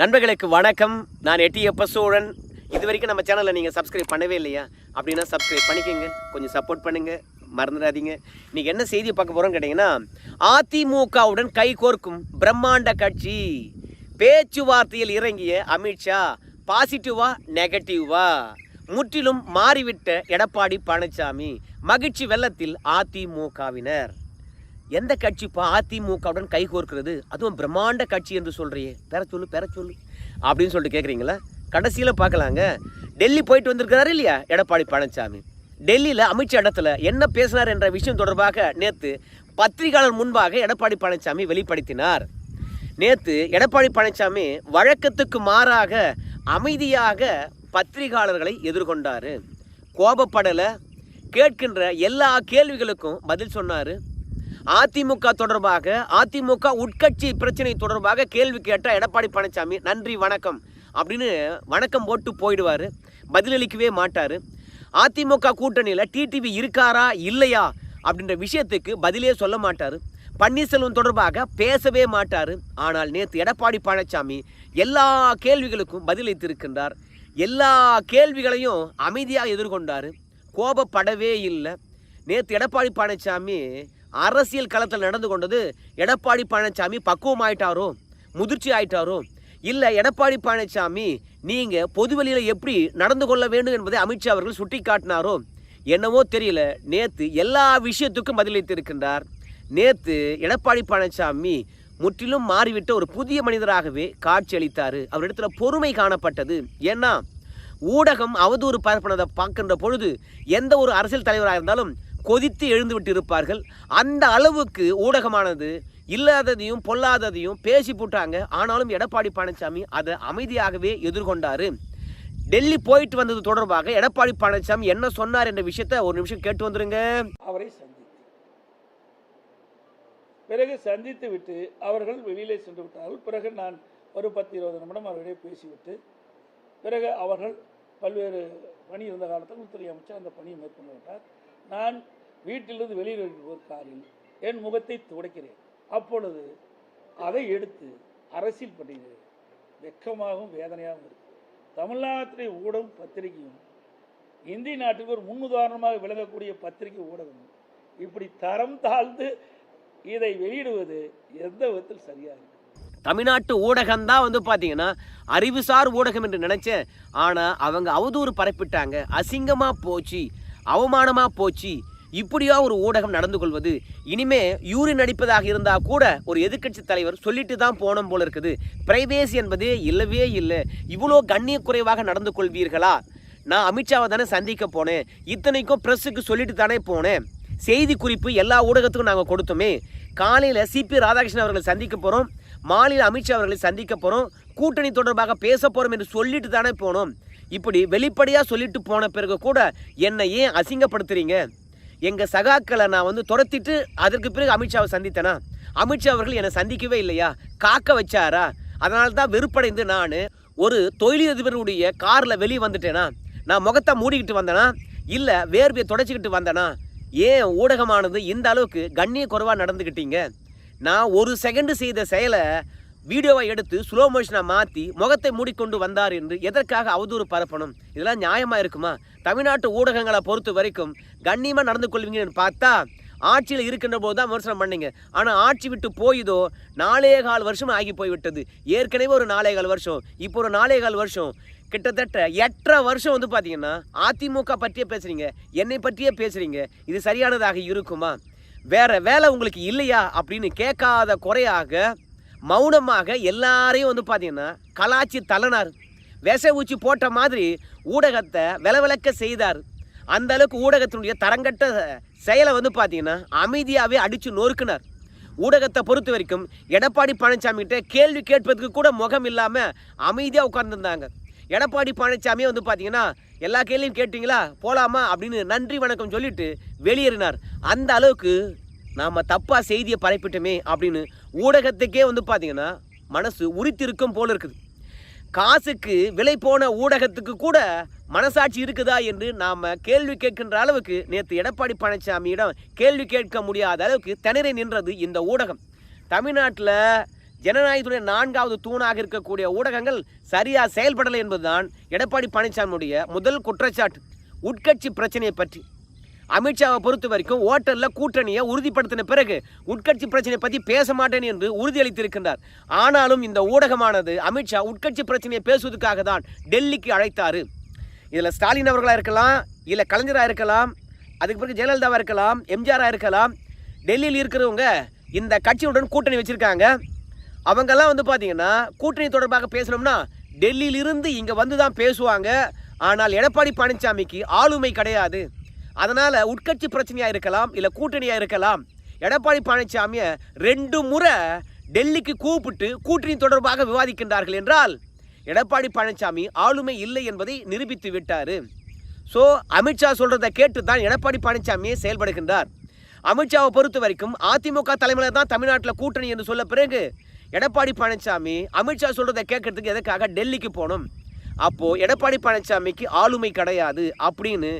நண்பர்களுக்கு வணக்கம். நான் எட்டியப்ப சோழன். இது வரைக்கும் நம்ம சேனலை நீங்கள் சப்ஸ்கிரைப் பண்ணவே இல்லையா? அப்படின்னா சப்ஸ்கிரைப் பண்ணிக்கோங்க. கொஞ்சம் சப்போர்ட் பண்ணுங்க. மறந்துடாதீங்க. இன்னைக்கு என்ன செய்தி பார்க்க போகிறோம் கேட்டிங்கன்னா அதிமுகவுடன் கை கோர்க்கும் பிரம்மாண்ட கட்சி. பேச்சுவார்த்தையில் இறங்கிய அமித்ஷா பாசிட்டிவா நெகட்டிவா முற்றிலும் மாறிவிட்ட எடப்பாடி பழனிசாமி மகிழ்ச்சி வெள்ளத்தில் அதிமுகவினர். எந்த கட்சி இப்போ அதிமுகவுடன் கை கோர்க்கிறது? அதுவும் பிரம்மாண்ட கட்சி என்று சொல்கிறியே பெற சொல்லு பெற சொல்லு. அப்படின்னு சொல்லிட்டு கேட்குறீங்களா கடைசியில் பார்க்கலாங்க டெல்லி போயிட்டு வந்திருக்கிறாரு இல்லையா? எடப்பாடி பழனிசாமி. டெல்லியில் அமித்ஷா இடத்துல என்ன பேசினார் என்ற விஷயம் தொடர்பாக நேற்று பத்திரிகையாளர் முன்பாக எடப்பாடி பழனிசாமி வெளிப்படுத்தினார். நேற்று எடப்பாடி பழனிசாமி வழக்கத்துக்கு மாறாக அமைதியாக பத்திரிகையாளர்களை எதிர்கொண்டார். கோபப்படலை. கேட்கின்ற எல்லா கேள்விகளுக்கும் பதில் சொன்னார். அதிமுக தொடர்பாக அதிமுக உட்கட்சி பிரச்சனை தொடர்பாக கேள்வி கேட்ட எடப்பாடி பழனிசாமி. நன்றி வணக்கம் அப்படின்னு வணக்கம் போட்டு போயிடுவார். பதிலளிக்கவே மாட்டார். அதிமுக கூட்டணியில் டிடிவி இருக்காரா இல்லையா அப்படின்ற விஷயத்துக்கு பதிலே சொல்ல மாட்டார். பன்னீர்செல்வம் தொடர்பாக பேசவே மாட்டார். ஆனால் நேற்று எடப்பாடி பழனிசாமி எல்லா கேள்விகளுக்கும் பதிலளித்திருக்கின்றார். எல்லா கேள்விகளையும் அமைதியாக எதிர்கொண்டார். கோபப்படவே இல்லை. நேற்று எடப்பாடி பழனிசாமி அரசியல் களத்தில் நடந்து கொண்டது எடப்பாடி பழனிசாமி பக்குவம் ஆயிட்டாரோ முதிர்ச்சி ஆயிட்டாரோ? இல்லை எடப்பாடி பழனிசாமி நீங்கள் பொதுவெளியில் எப்படி நடந்து கொள்ள வேண்டும் என்பதை அமித்ஷா அவர்கள் சுட்டி காட்டினாரோ என்னவோ தெரியல. நேற்று எல்லா விஷயத்துக்கும் பதிலளித்திருக்கின்றார். நேற்று எடப்பாடி பழனிசாமி முற்றிலும் மாறிவிட்ட ஒரு புதிய மனிதராகவே காட்சியளித்தார் அவரிடத்தில் பொறுமை காணப்பட்டது. ஏன்னா ஊடகம் அவதூறு பரப்பினதை பார்க்கின்ற பொழுது எந்த ஒரு அரசியல் தலைவராக இருந்தாலும் கொதித்து எழுந்து இருப்பார்கள் அந்த அளவுக்கு ஊடகமானது இல்லாததையும் பொல்லாததையும் பேசி போட்டாங்க. ஆனாலும் எடப்பாடி பழனிசாமி அதை அமைதியாகவே எதிர்கொண்டார். டெல்லி போயிட்டு வந்தது தொடர்பாக எடப்பாடி பழனிசாமி என்ன சொன்னார் என்ற விஷயத்த ஒரு நிமிஷம் கேட்டு வந்துருங்க. அவரை சந்தித்து. பிறகு சந்தித்து விட்டு அவர்கள் வெளியிலே சென்று விட்டார்கள். பிறகு நான் ஒரு பத்து இருபது நிமிடம் அவர்களிடையே பேசிவிட்டு பிறகு அவர்கள் பல்வேறு பணி இருந்த காலத்தில் உள்துறை அமைச்சர் அந்த பணியை மேற்கொண்டு விட்டார். நான் வீட்டிலிருந்து வெளியில் ஒரு காரில் என் முகத்தை துடைக்கிறேன். அப்பொழுது அதை எடுத்து அரசியல் பண்ணுகிறேன் வெக்கமாகவும் வேதனையாகவும் இருக்கு. தமிழ்நாட்டிலே ஊடகம் பத்திரிகையும் இந்திய நாட்டுக்கு ஒரு முன்னுதாரணமாக விளங்கக்கூடிய பத்திரிகை ஊடகம் இப்படி தரம் தாழ்ந்து இதை வெளியிடுவது எந்த விதத்தில் சரியாக இருக்கு? தமிழ்நாட்டு ஊடகம் தான் வந்து பார்த்தீங்கன்னா அறிவுசார் ஊடகம் என்று நினைச்சேன். ஆனால் அவங்க அவதூறு பரப்பிட்டாங்க. அசிங்கமாக போச்சு அவமானமாக போச்சு. இப்படியா ஒரு ஊடகம் நடந்து கொள்வது? இனிமே யூரின் அடிப்பதாக இருந்தால் கூட ஒரு எதிர்க்கட்சி தலைவர் சொல்லிட்டு தான் போனோம் போல இருக்குது. பிரைவேசி என்பதே இல்லவே இல்லை. இவ்வளோ கண்ணிய குறைவாக நடந்து கொள்வீர்களா? நான் அமித்ஷாவை தானே சந்திக்க போனேன். இத்தனைக்கும் ப்ரெஸ்ஸுக்கு சொல்லிட்டு தானே போனேன். செய்தி குறிப்பு எல்லா ஊடகத்துக்கும் நாங்கள் கொடுத்தோமே. காலையில் சிபி ராதாகிருஷ்ணன் அவர்களை சந்திக்க போகிறோம் மாநில அமித்ஷா அவர்களை சந்திக்க போகிறோம் கூட்டணி தொடர்பாக பேச போகிறோம் என்று சொல்லிட்டு தானே போனோம். இப்படி வெளிப்படையாக சொல்லிட்டு போன பிறகு கூட என்னை ஏன் அசிங்கப்படுத்துறீங்க? எங்கள் சகாக்களை நான் வந்து துரத்திட்டு அதற்கு பிறகு அமித்ஷாவை சந்தித்தேனா? அமித்ஷா அவர்கள் என்னை சந்திக்கவே இல்லையா? காக்க வச்சாரா? அதனால தான் வெறுப்படைந்து நான் ஒரு தொழிலதிபருடைய காரில் வெளியே வந்துட்டேனா? நான் முகத்தை மூடிக்கிட்டு வந்தேனா? இல்லை வேர்வையை தொடச்சிக்கிட்டு வந்தேனா? ஏன் ஊடகமானது இந்த அளவுக்கு கண்ணிய குறைவாக நடந்துக்கிட்டீங்க நான் ஒரு செகண்டு செய்த செயலை வீடியோவை எடுத்து ஸ்லோ மோஷனாக மாற்றி முகத்தை மூடிக்கொண்டு வந்தார் என்று எதற்காக அவதூறு பரப்பணும்? இதெல்லாம் நியாயமாக இருக்குமா? தமிழ்நாட்டு ஊடகங்களை பொறுத்த வரைக்கும் கண்ணியமாக நடந்து கொள்வீங்கன்னு பார்த்தா ஆட்சியில் இருக்கின்ற போது தான் விமர்சனம் பண்ணீங்க. ஆனால் ஆட்சி விட்டு போயுதோ நாலே கால் வருஷம் ஆகி போய்விட்டது. ஏற்கனவே ஒரு நாலே கால் வருஷம். இப்போ ஒரு நாலே கால் வருஷம். கிட்டத்தட்ட எட்டரை வருஷம் வந்து பார்த்தீங்கன்னா அதிமுக பற்றியே பேசுகிறீங்க என்னை பற்றியே பேசுகிறீங்க இது சரியானதாக இருக்குமா? வேற வேலை உங்களுக்கு இல்லையா? அப்படின்னு கேட்காத குறையாக மௌனமாக எல்லாரையும் வந்து பார்த்தீங்கன்னா கலாச்சி தள்ளனார் விச ஊச்சி போட்ட மாதிரி ஊடகத்தை விலவிலக்க செய்தார். அந்த அளவுக்கு ஊடகத்தினுடைய தரங்கட்ட செயலை வந்து பார்த்தீங்கன்னா அமைதியாகவே அடித்து நொறுக்குனார். ஊடகத்தை பொறுத்த வரைக்கும் எடப்பாடி பழனிசாமிகிட்ட கேள்வி கேட்பதுக்கு கூட முகம் இல்லாமல் அமைதியாக உட்கார்ந்துருந்தாங்க. எடப்பாடி பழனிசாமியே வந்து பார்த்தீங்கன்னா எல்லா கேள்வியும் கேட்டிங்களா? போகலாமா அப்படின்னு நன்றி வணக்கம் சொல்லிட்டு வெளியேறினார். அந்த அளவுக்கு நாம் தப்பாக செய்தியை பரப்பிட்டோமே அப்படின்னு ஊடகத்துக்கே வந்து பார்த்தீங்கன்னா மனசு உரித்திருக்கும் போல் இருக்குது. காசுக்கு விலை போன ஊடகத்துக்கு கூட மனசாட்சி இருக்குதா என்று நாம் கேள்வி கேட்கின்ற அளவுக்கு நேற்று எடப்பாடி பழனிசாமியிடம் கேள்வி கேட்க முடியாத அளவுக்கு திணறி நின்றது இந்த ஊடகம். தமிழ்நாட்டில் ஜனநாயகத்துடைய நான்காவது தூணாக இருக்கக்கூடிய ஊடகங்கள் சரியாக செயல்படலை என்பதுதான் எடப்பாடி பழனிசாமியுடைய முதல் குற்றச்சாட்டு. உட்கட்சி பிரச்சனையை பற்றி. அமித்ஷாவை பொறுத்த வரைக்கும் ஓட்டலில் கூட்டணியை உறுதிப்படுத்தின பிறகு உட்கட்சி பிரச்சனையை பற்றி பேச மாட்டேன் என்று உறுதியளித்திருக்கின்றார். ஆனாலும் இந்த ஊடகமானது அமித்ஷா உட்கட்சி பிரச்சனையை பேசுவதற்காக தான் டெல்லிக்கு அழைத்தாரு. இதில் ஸ்டாலின் அவர்களாக இருக்கலாம் இல்லை கலைஞராக இருக்கலாம் அதுக்கு பிறகு ஜெயலலிதாவாக இருக்கலாம் எம்ஜிஆராக இருக்கலாம் டெல்லியில் இருக்கிறவங்க இந்த கட்சியுடன் கூட்டணி வச்சுருக்காங்க. அவங்கெல்லாம் வந்து பார்த்தீங்கன்னா கூட்டணி தொடர்பாக பேசணும்னா டெல்லியிலிருந்து இங்கே வந்து தான் பேசுவாங்க. ஆனால் எடப்பாடி பழனிசாமிக்கு ஆளுமை கிடையாது. அதனால் உட்கட்சி பிரச்சனையாக இருக்கலாம் இல்லை கூட்டணியாக இருக்கலாம் எடப்பாடி பழனிசாமியை ரெண்டு முறை டெல்லிக்கு கூப்பிட்டு கூட்டணி தொடர்பாக விவாதிக்கின்றார்கள் என்றால் எடப்பாடி பழனிசாமி ஆளுமை இல்லை என்பதை நிரூபித்து விட்டார். ஸோ அமித்ஷா சொல்கிறத கேட்டு தான் எடப்பாடி பழனிசாமியே செயல்படுகின்றார். அமித்ஷாவை பொறுத்த வரைக்கும் அதிமுக தலைமையில் தான் தமிழ்நாட்டில் கூட்டணி என்று சொல்ல பிறகு எடப்பாடி பழனிசாமி அமித்ஷா சொல்கிறத கேட்கறதுக்கு எதுக்காக டெல்லிக்கு போகணும்? அப்போது எடப்பாடி பழனிசாமிக்கு ஆளுமை கிடையாது அப்படின்னு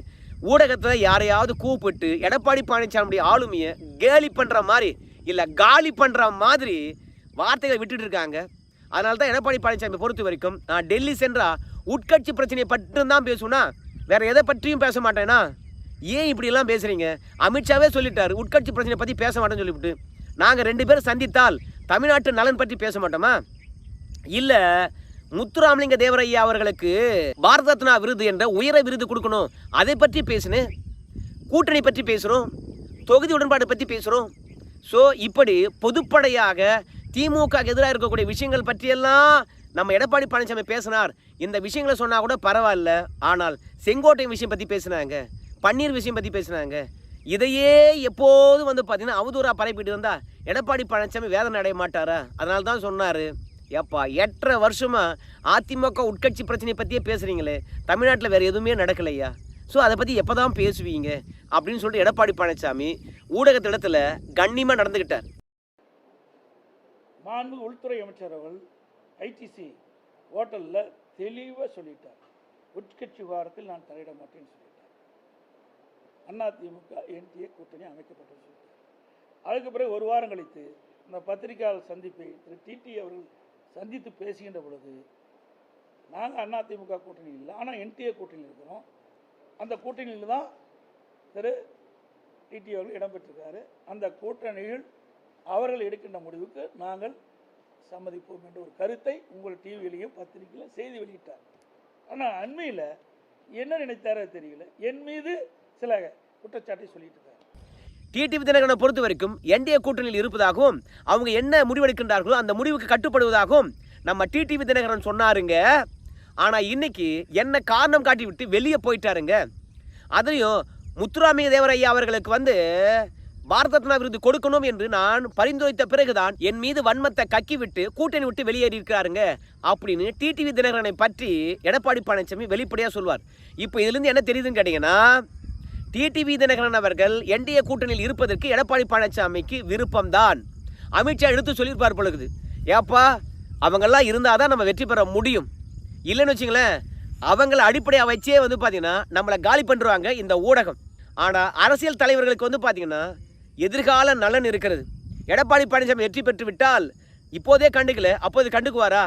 ஊடகத்தில் யாரையாவது கூப்பிட்டு எடப்பாடி பழனிசாமியுடைய ஆளுமையை கேலி பண்ணுற மாதிரி இல்லை காலி பண்ணுற மாதிரி வார்த்தைகளை விட்டுட்டு இருக்காங்க. அதனால தான் எடப்பாடி பழனிசாமி பொறுத்த வரைக்கும் நான் டெல்லி சென்றால் உட்கட்சி பிரச்சனையை மட்டும் தான் பேசுவேனா? வேற எதை பற்றியும் பேச மாட்டேன்னா ஏன் இப்படிலாம் பேசுகிறீங்க அமித்ஷாவே சொல்லிட்டார் உட்கட்சி பிரச்சனையை பற்றி பேச மாட்டேன்னு சொல்லிவிட்டு. நாங்கள் ரெண்டு பேரும் சந்தித்தால் தமிழ்நாட்டு நலன் பற்றி பேச மாட்டோமா? இல்லை முத்துராமலிங்க தேவரையா அவர்களுக்கு பாரத ரத்னா விருது என்ற உயர விருது கொடுக்கணும். அதை பற்றி பேசினேன். கூட்டணி பற்றி பேசுகிறோம் தொகுதி உடன்பாடு பற்றி பேசுகிறோம் ஸோ இப்படி பொதுப்படையாக திமுக எதிராக இருக்கக்கூடிய விஷயங்கள் பற்றியெல்லாம் நம்ம எடப்பாடி பழனிசாமி பேசினார். இந்த விஷயங்களை சொன்னால் கூட பரவாயில்ல. ஆனால் செங்கோட்டை விஷயம் பற்றி பேசினாங்க. பன்னீர் விஷயம் பற்றி பேசினாங்க. இதையே எப்போதும் வந்து பார்த்தீங்கன்னா அவதூறாக பரப்பிட்டு வந்தால் எடப்பாடி பழனிசாமி வேதனை அடைய மாட்டாரா? அதனால தான் சொன்னார். ஏப்பா எட்டரை வருஷமா அதிமுக உட்கட்சி பிரச்சனையை பற்றியே பேசுகிறீங்களே தமிழ்நாட்டில் வேறு எதுவுமே நடக்கலையா? ஸோ அதை பற்றி எப்போ தான் பேசுவீங்க? அப்படின்னு சொல்லிட்டு எடப்பாடி பழனிசாமி ஊடகத்திடத்தில் கண்ணியமாக நடந்துக்கிட்டார் மாண்பு உள்துறை அமைச்சர் அவர்கள் ஐடிசி ஹோட்டலில் தெளிவாக சொல்லிட்டார். உட்கட்சி விவகாரத்தில் நான் தலையிட மாட்டேன்னு சொல்லிட்டார். அதிமுக என்டிஏ கூட்டணி அமைக்கப்பட்டது சொல்லிட்டார். அதுக்கு பிறகு ஒரு வாரம் கழித்து இந்த பத்திரிகையாளர் சந்திப்பை திரு டிடி அவர்கள் சந்தித்து பேசுகின்ற பொழுது நாங்கள் அதிமுக கூட்டணி இல்லை ஆனால் என்டிஏ கூட்டணியில் இருக்கிறோம். அந்த கூட்டணியில் தான் திரு. டிடி அவர்கள் இடம்பெற்றிருக்காரு அந்த கூட்டணியில் அவர்கள் எடுக்கின்ற முடிவுக்கு நாங்கள் சம்மதிப்போம் என்ற ஒரு கருத்தை உங்கள் டிவியிலையும் பத்திரிகையிலும் செய்தி வெளியிட்டார். ஆனால் அண்மையில் என்ன நினைத்தாரோ தெரியல. என் மீது சில குற்றச்சாட்டை சொல்லிட்டு இருக்காரு. டிடிவி தினகரனை பொறுத்த வரைக்கும் என்டிஏ கூட்டணியில் இருப்பதாகவும் அவங்க என்ன முடிவெடுக்கின்றார்களோ அந்த முடிவுக்கு கட்டுப்படுவதாகவும் நம்ம டிடிவி தினகரன் சொன்னாருங்க. ஆனால் இன்னைக்கு என்ன காரணம் காட்டி விட்டு வெளியே போயிட்டாருங்க. அதையும் முத்துராமிய தேவரையா அவர்களுக்கு வந்து பாரத ரத்னா விருது கொடுக்கணும் என்று நான் பரிந்துரைத்த பிறகுதான் என் மீது வன்மத்தை கக்கி விட்டு கூட்டணி விட்டு வெளியேறி இருக்கிறாருங்க அப்படின்னு டிடிவி தினகரனை பற்றி எடப்பாடி பழனிசாமி வெளிப்படையாக சொல்வார். இப்போ இதுலேருந்து என்ன தெரியுதுன்னு கேட்டிங்கன்னா டிடிவி தினகரன் அவர்கள் என்டிஏ கூட்டணியில் இருப்பதற்கு எடப்பாடி பழனிசாமிக்கு விருப்பம்தான். அமித்ஷா எடுத்து சொல்லியிருப்பார் பொழுது ஏப்பா அவங்கெல்லாம் இருந்தால் தான் நம்ம வெற்றி பெற முடியும். இல்லைன்னு வச்சுங்களேன் அவங்கள அடிப்படையாக வச்சே வந்து பார்த்தீங்கன்னா நம்மளை காலி பண்ணுறாங்க இந்த ஊடகம். ஆனால் அரசியல் தலைவர்களுக்கு வந்து பார்த்தீங்கன்னா எதிர்கால நலன் இருக்கிறது. எடப்பாடி பழனிசாமி வெற்றி பெற்று விட்டால் இப்போதே கண்டுக்கல அப்போது கண்டுக்குவாரா?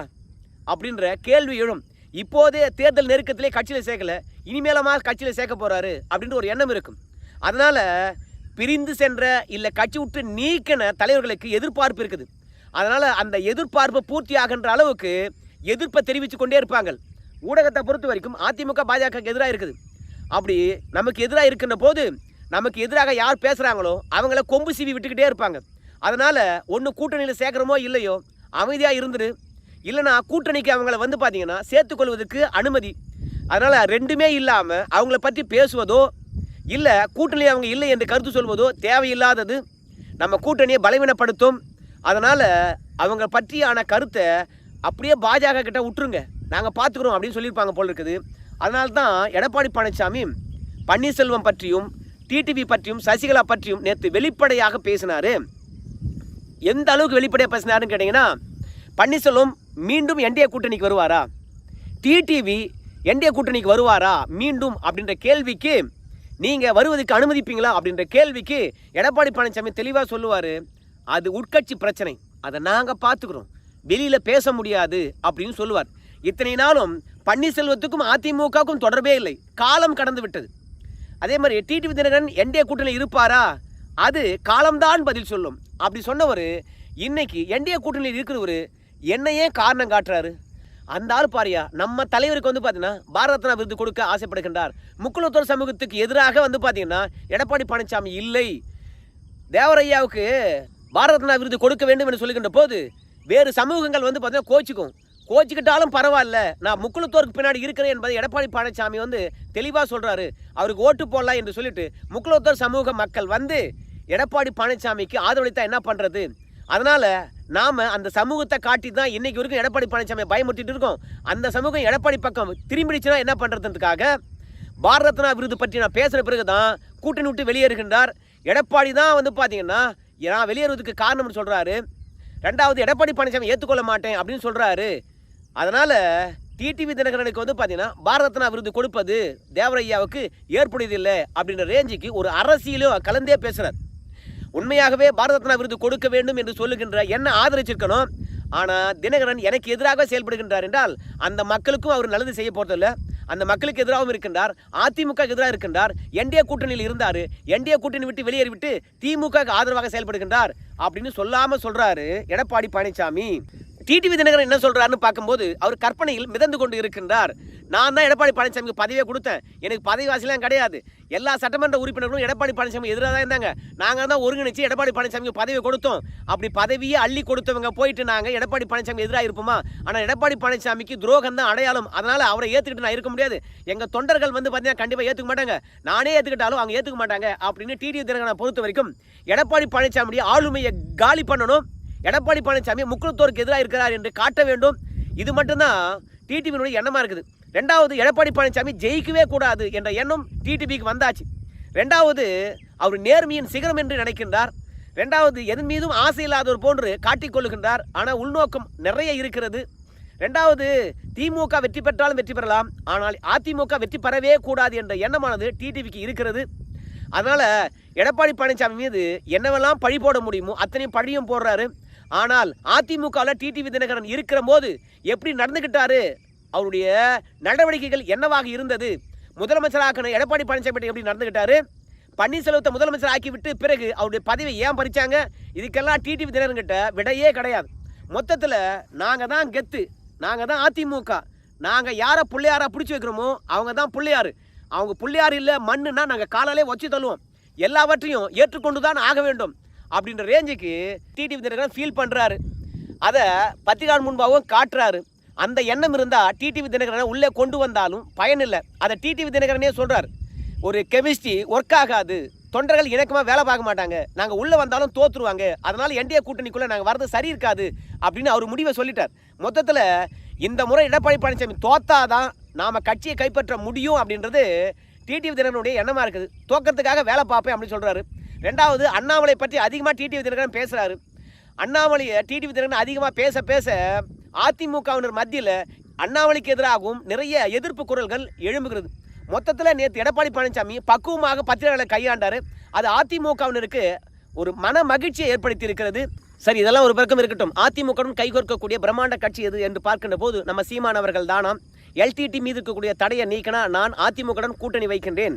அப்படின்ற கேள்வி எழும். இப்போதே தேர்தல் நெருக்கத்திலே கட்சியில் சேர்க்கல இனிமேலமா கட்சியில் சேர்க்க போகிறாரு அப்படின்ற ஒரு எண்ணம் இருக்கும். அதனால் பிரிந்து சென்ற இல்லை கட்சி விட்டு நீக்கின தலைவர்களுக்கு எதிர்பார்ப்பு இருக்குது. அதனால் அந்த எதிர்பார்ப்பு பூர்த்தி ஆகின்ற அளவுக்கு எதிர்ப்பை தெரிவித்து கொண்டே இருப்பாங்க ஊடகத்தை பொறுத்த வரைக்கும் அதிமுக பாஜக எதிராக இருக்குது. அப்படி நமக்கு எதிராக இருக்கின்ற போது நமக்கு எதிராக யார் பேசுகிறாங்களோ அவங்கள கொம்பு சீவி விட்டுக்கிட்டே இருப்பாங்க. அதனால் ஒன்று கூட்டணியில் சேர்க்குறோமோ இல்லையோ அமைதியாக இருந்துரு. இல்லைனா கூட்டணிக்கு அவங்கள வந்து பார்த்தீங்கன்னா சேர்த்துக்கொள்வதற்கு அனுமதி அதனால் ரெண்டுமே இல்லாமல் அவங்கள பற்றி பேசுவதோ இல்லை கூட்டணி அவங்க இல்லை என்று கருத்து சொல்வதோ தேவையில்லாதது. நம்ம கூட்டணியை பலவீனப்படுத்தும். அதனால் அவங்க பற்றியான கருத்தை அப்படியே பாஜக கிட்ட விட்டுருங்க நாங்கள் பார்த்துக்குறோம் அப்படின்னு சொல்லியிருப்பாங்க போல் இருக்குது. அதனால தான் எடப்பாடி பழனிசாமி பன்னீர்செல்வம் பற்றியும் டிடிவி பற்றியும் சசிகலா பற்றியும் நேற்று வெளிப்படையாக பேசினார். எந்த அளவுக்கு வெளிப்படையாக பேசினாருன்னு கேட்டிங்கன்னா பன்னீர்செல்வம் மீண்டும் என்டிஏ கூட்டணிக்கு வருவாரா? டிடிவி என்டிஏ கூட்டணிக்கு வருவாரா? மீண்டும் அப்படின்ற கேள்விக்கு நீங்கள் வருவதற்கு அனுமதிப்பீங்களா? அப்படின்ற கேள்விக்கு எடப்பாடி பழனிசாமி தெளிவாக சொல்லுவார். அது உட்கட்சி பிரச்சனை. அதை நாங்கள் பார்த்துக்குறோம். வெளியில் பேச முடியாது அப்படின்னு சொல்லுவார். இத்தனை நாளும் பன்னீர்செல்வத்துக்கும் அதிமுகவுக்கும் தொடர்பே இல்லை. காலம் கடந்து விட்டது. அதே மாதிரி டிடிவி தினகரன் என்டிஏ கூட்டணியில் இருப்பாரா? அது காலம்தான் பதில் சொல்லும். அப்படி சொன்னவர் இன்னைக்கு என்டிஏ கூட்டணியில் இருக்கிறவர் என்னையே காரணம் காட்டுறாரு. அந்த ஆள் பாரியா நம்ம தலைவருக்கு வந்து பார்த்தீங்கன்னா பாரத ரத்னா விருது கொடுக்க ஆசைப்படுகின்றார். முக்குளத்தோர் சமூகத்துக்கு எதிராக வந்து பார்த்தீங்கன்னா எடப்பாடி பழனிசாமி இல்லை. தேவரையாவுக்கு பாரத ரத்னா விருது கொடுக்க வேண்டும் என்று சொல்லுகின்ற போது வேறு சமூகங்கள் வந்து பார்த்தீங்கன்னா கோச்சிக்கும். கோச்சிக்கிட்டாலும் பரவாயில்ல. நான் முக்குளத்தோருக்கு பின்னாடி இருக்கிறேன் என்பதை எடப்பாடி பழனிசாமி வந்து தெளிவாக சொல்கிறாரு அவருக்கு ஓட்டு போடலாம் என்று சொல்லிட்டு முக்குளத்தோர் சமூக மக்கள் வந்து எடப்பாடி பழனிசாமிக்கு ஆதரவளித்தா என்ன பண்ணுறது அதனால் நாம் அந்த சமூகத்தை காட்டி தான் இன்னைக்கு வரைக்கும் எடப்பாடி பழனிசாமி பயமுறுத்திட்டு இருக்கோம். அந்த சமூகம் எடப்பாடி பக்கம் திரும்பிடுச்சுன்னா என்ன பண்ணுறதுக்காக பாரத ரத்னா விருது பற்றி நான் பேசுகிற பிறகு தான் கூட்டணி விட்டு வெளியேறுகின்றார். எடப்பாடி தான் வந்து பார்த்தீங்கன்னா நான் வெளியேறுவதுக்கு காரணம்னு சொல்கிறாரு ரெண்டாவது எடப்பாடி பழனிசாமி ஏற்றுக்கொள்ள மாட்டேன் அப்படின்னு சொல்கிறாரு அதனால் டிடிவி தினகரனுக்கு வந்து பார்த்தீங்கன்னா பாரத ரத்னா விருது கொடுப்பது தேவரையாவுக்கு ஏற்புடையதில்லை அப்படின்ற ரேஞ்சுக்கு ஒரு அரசியலும் கலந்தே பேசுகிறார் உண்மையாகவே பாரத ரத்னா விருது கொடுக்க வேண்டும் என்று சொல்லுகின்ற என்ன ஆதரிச்சிருக்கணும்? ஆனால் தினகரன் எனக்கு எதிராக செயல்படுகின்றார் என்றால் அந்த மக்களுக்கும் அவர் நல்லது செய்ய போறதில்ல. அந்த மக்களுக்கு எதிராகவும் இருக்கின்றார். அதிமுக எதிராக இருக்கின்றார். என்டிஏ கூட்டணியில் இருந்தார். என்டிஏ கூட்டணி விட்டு வெளியேறிவிட்டு திமுக ஆதரவாக செயல்படுகின்றார் அப்படின்னு சொல்லாமல் சொல்கிறாரு எடப்பாடி பழனிசாமி டிடிவி தினகரன் என்ன சொல்கிறாருன்னு பார்க்கும்போது அவர் கற்பனையில் மிதந்து கொண்டு இருக்கின்றார். நான் தான் எடப்பாடி பழனிசாமிக்கு பதவியை கொடுத்தேன். எனக்கு பதவி வாசிலாம் கிடையாது. எல்லா சட்டமன்ற உறுப்பினர்களும் எடப்பாடி பழனிசாமி எதிராக தான் இருந்தாங்க. நாங்கள் தான் ஒருங்கிணைச்சு எடப்பாடி பழனிசாமிக்கு பதவியை கொடுத்தோம். அப்படி பதவியே அள்ளி கொடுத்தவங்க போயிட்டு நாங்கள் எடப்பாடி பழனிசாமி எதிராக இருப்போமா? ஆனால் எடப்பாடி பழனிசாமிக்கு துரோகம் தான் அடையாளம். அதனால் அவரை ஏற்றுக்கிட்டு நான் இருக்க முடியாது. எங்கள் தொண்டர்கள் வந்து பார்த்தீங்கன்னா கண்டிப்பாக ஏற்றுக்க மாட்டாங்க. நானே ஏற்றுக்கிட்டாலும் அவங்க ஏற்றுக்க மாட்டாங்க அப்படின்னு டிடிவி தினகரனை பொறுத்த வரைக்கும் எடப்பாடி பழனிசாமியுடைய ஆளுமையை காலி பண்ணணும். எடப்பாடி பழனிசாமி முக்குளத்தோருக்கு எதிராக இருக்கிறார் என்று காட்ட வேண்டும். இது மட்டும்தான் டிடிவியினுடைய எண்ணமாக இருக்குது. ரெண்டாவது எடப்பாடி பழனிசாமி ஜெயிக்கவே கூடாது என்ற எண்ணம் டிடிபிக்கு வந்தாச்சு. ரெண்டாவது அவர் நேர்மையின் சிகரம் என்று நினைக்கின்றார். ரெண்டாவது எதன் மீதும் ஆசை இல்லாதவர் போன்று காட்டிக்கொள்ளுகின்றார் ஆனால் உள்நோக்கம் நிறைய இருக்கிறது. ரெண்டாவது திமுக வெற்றி பெற்றாலும் வெற்றி பெறலாம். ஆனால் அதிமுக வெற்றி பெறவே கூடாது என்ற எண்ணமானது டிடிவிக்கு இருக்கிறது. அதனால் எடப்பாடி பழனிசாமி மீது என்னவெல்லாம் பழி போட முடியுமோ அத்தனையும் பழியும் போடுறாரு. ஆனால் அதிமுகவில் டிடிவி தினகரன் இருக்கிற போது எப்படி நடந்துக்கிட்டாரு அவருடைய நடவடிக்கைகள் என்னவாக இருந்தது? முதலமைச்சராக்கின எடப்பாடி பழனிசாமி எப்படி நடந்துக்கிட்டாரு பன்னீர்செல்வத்தை முதலமைச்சர் ஆக்கிவிட்டு பிறகு அவருடைய பதவியை ஏன் பறிச்சாங்க? இதுக்கெல்லாம் டிடிவி தினர்கிட்ட விடையே கிடையாது. மொத்தத்தில் நாங்கள் தான் கெத்து. நாங்கள் தான் அதிமுக. நாங்கள் யாரை பிள்ளையாரா பிடிச்சி வைக்கிறோமோ அவங்க தான் பிள்ளையார். அவங்க பிள்ளையார் இல்லை மண்ணுன்னா நாங்கள் காலாலே வச்சு தள்ளுவோம். எல்லாவற்றையும் ஏற்றுக்கொண்டு தான் ஆக வேண்டும் அப்படின்ற ரேஞ்சுக்கு டிடிவி தினகரன் ஃபீல் பண்ணுறாரு அதை பத்திரிகான் முன்பாகவும் காட்டுறாரு. அந்த எண்ணம் இருந்தால் டிடிவி தினகரனை உள்ளே கொண்டு வந்தாலும் பயனில்லை. அதை டிடிவி தினகரனே சொல்கிறார் ஒரு கெமிஸ்ட்ரி ஒர்க் ஆகாது. தொண்டர்கள் இணக்கமாக வேலை பார்க்க மாட்டாங்க. நாங்கள் உள்ளே வந்தாலும் தோற்றுருவாங்க அதனால் என்டிஏ கூட்டணிக்குள்ளே நாங்கள் வரது சரி இருக்காது அப்படின்னு அவர் முடிவை சொல்லிட்டார். மொத்தத்தில் இந்த முறை எடப்பாடி பழனிசாமி தோத்தாதான் நாம் கட்சியை கைப்பற்ற முடியும் அப்படின்றது டிடிவி தினகனுடைய எண்ணமாக இருக்குது. தோக்கத்துக்காக வேலை பார்ப்பேன் அப்படின்னு சொல்கிறாரு ரெண்டாவது அண்ணாமலை பற்றி அதிகமாக டிடிவி தினகரன் பேசுகிறாரு அண்ணாமலையை டிடிவி தினகரன் அதிகமாக பேச பேச அதிமுகவினர் மத்தியில் அண்ணாமலைக்கு எதிராகவும் நிறைய எதிர்ப்பு குரல்கள் எழும்புகிறது. மொத்தத்தில் நேற்று எடப்பாடி பழனிசாமி பக்குவமாக பத்திரிகைகளை கையாண்டார். அது அதிமுகவினருக்கு ஒரு மன மகிழ்ச்சியை ஏற்படுத்தி இருக்கிறது சரி இதெல்லாம் ஒரு பக்கம் இருக்கட்டும். அதிமுகவுடன் கைகோர்க்கக்கூடிய பிரம்மாண்ட கட்சி எது என்று பார்க்கின்ற போது நம்ம சீமானவர்கள் தானாம் எல்டிடி மீது இருக்கக்கூடிய தடையை நீக்கினா நான் அதிமுகவுடன் கூட்டணி வைக்கின்றேன்.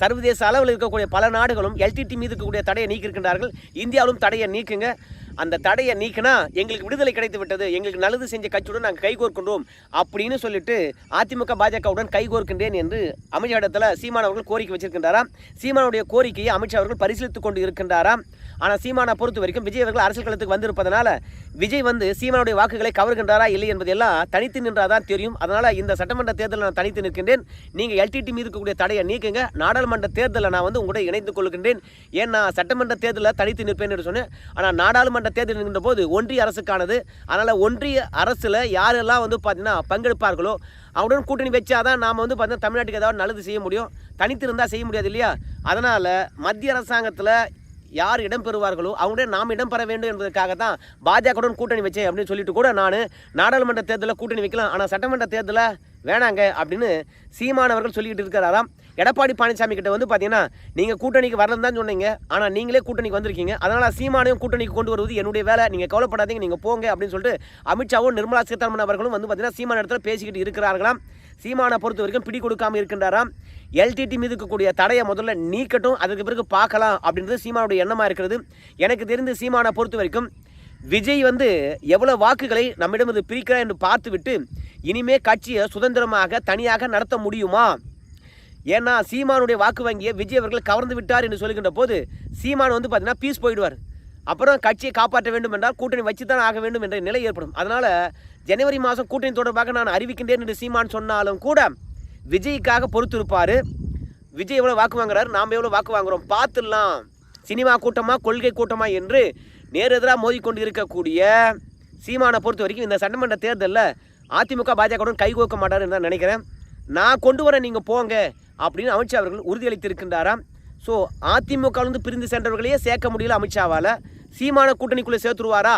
சர்வதேச அளவில் இருக்கக்கூடிய பல நாடுகளும் எல்டிடி மீது இருக்கக்கூடிய தடையை நீக்கியிருக்கின்றார்கள். இந்தியாவிலும் தடையை நீக்குங்க. அந்த தடையை நீக்கினா எங்களுக்கு விடுதலை கிடைத்து விட்டது எங்களுக்கு நல்லது செஞ்ச கட்சியுடன் நாங்கள் கைகோர்க்கின்றோம் அப்படின்னு சொல்லிட்டு அதிமுக பாஜகவுடன் கைகோர்க்கின்றேன் என்று அமித்ஷா இடத்துல சீமான் அவர்கள் கோரிக்கை வச்சிருக்கின்றாராம். சீமானுடைய கோரிக்கையை அமித்ஷா அவர்கள் பரிசீலித்துக் கொண்டு இருக்கின்றாராம். ஆனால் சீமானை பொறுத்த வரைக்கும் விஜய் அவர்கள் அரசியல் களத்துக்கு வந்திருப்பதனால விஜய் வந்து சீமானுடைய வாக்குகளை கவர்கின்றாரா இல்லை என்பது எல்லாம் தனித்து நின்றாதான் தெரியும். அதனால் இந்த சட்டமன்ற தேர்தலில் நான் தனித்து நிற்கின்றேன். நீங்கள் எல்டிடி மீது இருக்கக்கூடிய தடையை நீக்குங்க. நாடாளுமன்ற தேர்தலில் நான் வந்து உங்களுடைய இணைந்து கொள்கின்றேன். ஏன் நான் சட்டமன்ற தேர்தலில் தனித்து நிற்பேன் என்று சொன்னேன். ஆனால் நாடாளுமன்ற தேர்தல் நின்ற போது ஒன்றிய அரசுக்கானது. அதனால் ஒன்றிய அரசில் யாரெல்லாம் வந்து பார்த்தீங்கன்னா பங்கெடுப்பார்களோ அவருடன் கூட்டணி வச்சாதான் நாம் வந்து பார்த்தீங்கன்னா தமிழ்நாட்டுக்கு ஏதாவது நல்லது செய்ய முடியும். தனித்து இருந்தால் செய்ய முடியாது இல்லையா? அதனால் மத்திய அரசாங்கத்தில் யார் இடம் பெறுவார்களோ அவங்களே நாம் இடம் பெற வேண்டும் என்பதற்காக தான் பாஜகவுடன் கூட்டணி வச்சேன் அப்படின்னு சொல்லிட்டு கூட நான் நாடாளுமன்ற தேர்தலில் கூட்டணி வைக்கலாம். ஆனால் சட்டமன்ற தேர்தலில் வேணாங்க அப்படின்னு சீமானவர்கள் சொல்லிக்கிட்டு இருக்கிறாராம். எடப்பாடி பழனிசாமி கிட்ட வந்து பார்த்தீங்கன்னா நீங்கள் கூட்டணிக்கு வரலன்னு தான் சொன்னீங்க. ஆனால் நீங்களே கூட்டணிக்கு வந்திருக்கீங்க. அதனால் சீமானையும் கூட்டணிக்கு கொண்டு வருவது என்னுடைய வேலை. நீங்கள் கவலைப்படாதீங்க நீங்கள் போங்க அப்படின்னு சொல்லிட்டு அமித்ஷாவும் நிர்மலா சீதாராமன் அவர்களும் வந்து பார்த்தீங்கன்னா சீமான இடத்துல பேசிக்கிட்டு இருக்கிறார்களாம். சீமானை பொறுத்த வரைக்கும் பிடி கொடுக்காமல் இருக்கின்றாராம். எல்டிடி மீது இருக்கக்கூடிய தடையை முதல்ல நீக்கட்டும் அதுக்கு பிறகு பார்க்கலாம் அப்படின்றது சீமானுடைய எண்ணமாக இருக்கிறது. எனக்கு தெரிந்து சீமானை பொறுத்த வரைக்கும் விஜய் வந்து எவ்வளோ வாக்குகளை நம்மிடம் இது பிரிக்கிறார் என்று பார்த்துவிட்டு இனிமே கட்சியை சுதந்திரமாக தனியாக நடத்த முடியுமா? ஏன்னா சீமானுடைய வாக்கு வங்கியை விஜய் அவர்கள் கவர்ந்து விட்டார் என்று சொல்லுகின்ற போது சீமான் வந்து பார்த்தீங்கன்னா பீஸ் போயிடுவார். அப்புறம் கட்சியை காப்பாற்ற வேண்டும் என்றால் கூட்டணி வச்சு தான் ஆக வேண்டும் என்ற நிலை ஏற்படும். அதனால் ஜனவரி மாதம் கூட்டணி தொடர்பாக நான் அறிவிக்கின்றேன் என்று சீமான் சொன்னாலும் கூட விஜய்க்காக பொறுத்திருப்பார். விஜய் எவ்வளோ வாக்கு வாங்குறாரு நாம் எவ்வளோ வாக்கு வாங்குறோம் பார்த்துடலாம். சினிமா கூட்டமாக கொள்கை கூட்டமாக என்று நேர் எதிராக மோதிக்கொண்டு இருக்கக்கூடிய சீமானை பொறுத்த வரைக்கும் இந்த சட்டமன்ற தேர்தலில் அதிமுக பாஜகவுடன் கைகோக்க மாட்டாருன்னு தான் நினைக்கிறேன். நான் கொண்டு வரேன் நீங்கள் போங்க அப்படின்னு அமித்ஷா அவர்கள் உறுதியளித்திருக்கின்றாராம். ஸோ அதிமுகவிலிருந்து பிரிந்து சென்றவர்களையே சேர்க்க முடியல அமித்ஷாவால். சீமான கூட்டணிக்குள்ளே சேர்த்துருவாரா?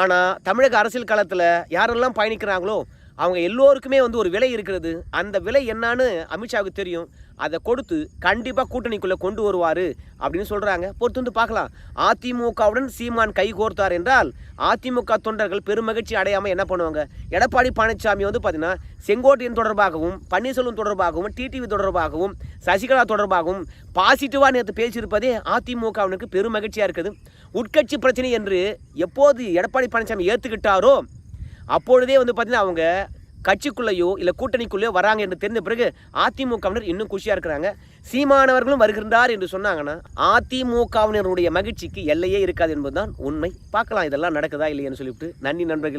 ஆனால் தமிழக அரசியல் காலத்தில் யாரெல்லாம் பயணிக்கிறாங்களோ அவங்க எல்லோருக்குமே வந்து ஒரு விலை இருக்கிறது. அந்த விலை என்னான்னு அமித்ஷாவுக்கு தெரியும். அதை கொடுத்து கண்டிப்பாக கூட்டணிக்குள்ளே கொண்டு வருவார் அப்படின்னு சொல்கிறாங்க பொறுத்து வந்து பார்க்கலாம். அதிமுகவுடன் சீமான் கை கோர்த்தார் என்றால் அதிமுக தொண்டர்கள் பெருமகிழ்ச்சி அடையாமல் என்ன பண்ணுவாங்க? எடப்பாடி பழனிசாமி வந்து பார்த்தீங்கன்னா செங்கோட்டையன் தொடர்பாகவும் பன்னீர்செல்வம் தொடர்பாகவும் டிடிவி தொடர்பாகவும் சசிகலா தொடர்பாகவும் பாசிட்டிவாக நேற்று பேசியிருப்பதே அதிமுகவினுக்கு பெருமகிழ்ச்சியாக இருக்குது. உட்கட்சி பிரச்சனை என்று எப்போது எடப்பாடி பழனிசாமி ஏற்றுக்கிட்டாரோ அப்பொழுதே வந்து பார்த்தீங்கன்னா அவங்க கட்சிக்குள்ளேயோ இல்லை கூட்டணிக்குள்ளேயோ வராங்க என்று தெரிந்த பிறகு அதிமுகவினர் இன்னும் குஷியாக இருக்கிறாங்க. சீமானவர்களும் வருகின்றார் என்று சொன்னாங்கன்னா அதிமுகவினருடைய மகிழ்ச்சிக்கு எல்லையே இருக்காது என்பதுதான் உண்மை. பார்க்கலாம் இதெல்லாம் நடக்குதா இல்லையான்னு சொல்லிவிட்டு. நன்றி நண்பர்கள்.